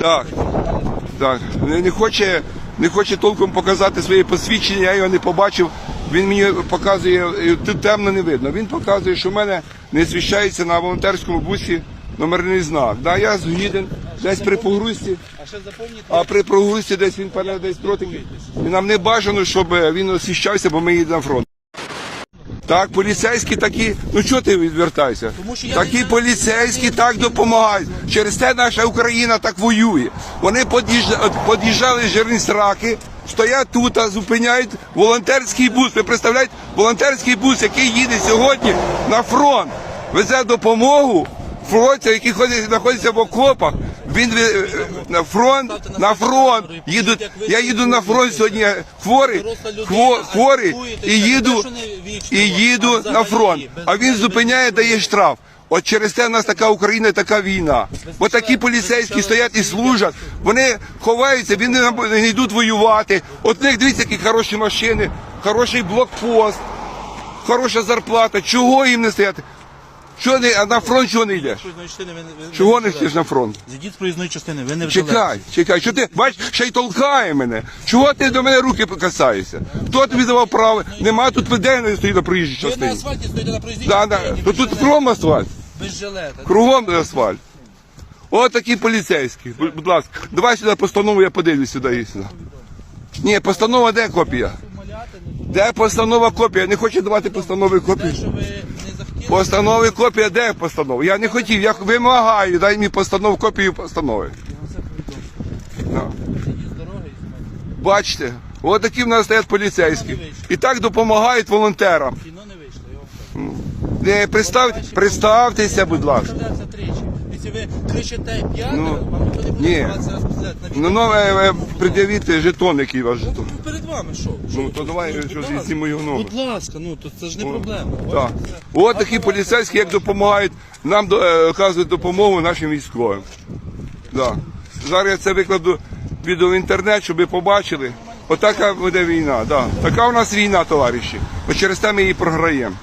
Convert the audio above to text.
Так. Так. Не, не хоче, не хоче толком показати своє посвідчення, я його не побачив. Він мені показує, темно не видно. Він показує, що в мене не освіщається на волонтерському бусі номерний знак. Да, я згіден, десь при погрузці. А при прогрузці десь він пане десь проти. І нам не бажано, щоб він освіщався, бо ми їдемо на фронт. Так, поліцейські такі, ну чого ти відвертайся? Такі поліцейські так допомагають. Через те наша Україна так воює. Вони під'їжджали, жирні сраки, стоять тут, а зупиняють волонтерський бус. Ви представляєте, волонтерський бус, який їде сьогодні на фронт, везе допомогу фронту, які ходять, знаходяться в окопах. Він е, на фронт, на фронт їдуть. Я їду на фронт сьогодні хворий, хворий і їду, і їду на фронт. А він зупиняє, дає штраф. От через це в нас така Україна, така війна. Бо такі поліцейські стоять і служать. Вони ховаються, вони не- не йдуть воювати. От в них дивіться, які хороші машини, хороший блокпост, хороша зарплата. Чого їм не стояти? Чого не, а на фронт чого не йдеш? проїзної частини ви, ви, ви Чого не вживете. йдеш на фронт? Зійдіть з проїзної частини, ви не Чекай, вживете. чекай, що ти бач, ще й толкає мене. Чого ти до мене руки касаєшся? Хто тобі давав право? Нема тут людей не стоїть на проїжджій Ви на частині. асфальті стоїте на проїзній Да, да. частині, без тут жилета. кругом асфальт, Без жилета. кругом асфальт. От такі поліцейські. Будь будь ласка, давай сюди постанову, я подивлюсь сюди і сюди. Ні, постанова де копія? Де постанова копія? Не хочу давати постанови те, копію. що ви. Постанови копія, де постанова? Я не хотів, я вимагаю, дай мені постанову, копію постанови. Да. Бачите, от такі в нас стоять поліцейські. І так допомагають волонтерам. Кіно не вийшло, я вам кажу. Представте, представтеся, будь ласка. Якщо ви кричите п'ятеро, Ну, вам ніхто не буде ні. намагатися розписати на Ну, ну, е, е, пред'явіть жетон, який ваш жетон. Ну, перед вами що? Ну, то давай, будь що ласка. зійдімо його номер. Будь ласка, ну то це ж не проблема. Так. От такі поліцейські, як допомагають, нам до- е, оказують допомогу нашим військовим. Да. Зараз я це викладу відео в інтернет, щоб ви побачили. Отака буде війна. Да. Така у нас війна, товариші. От через те ми її програємо.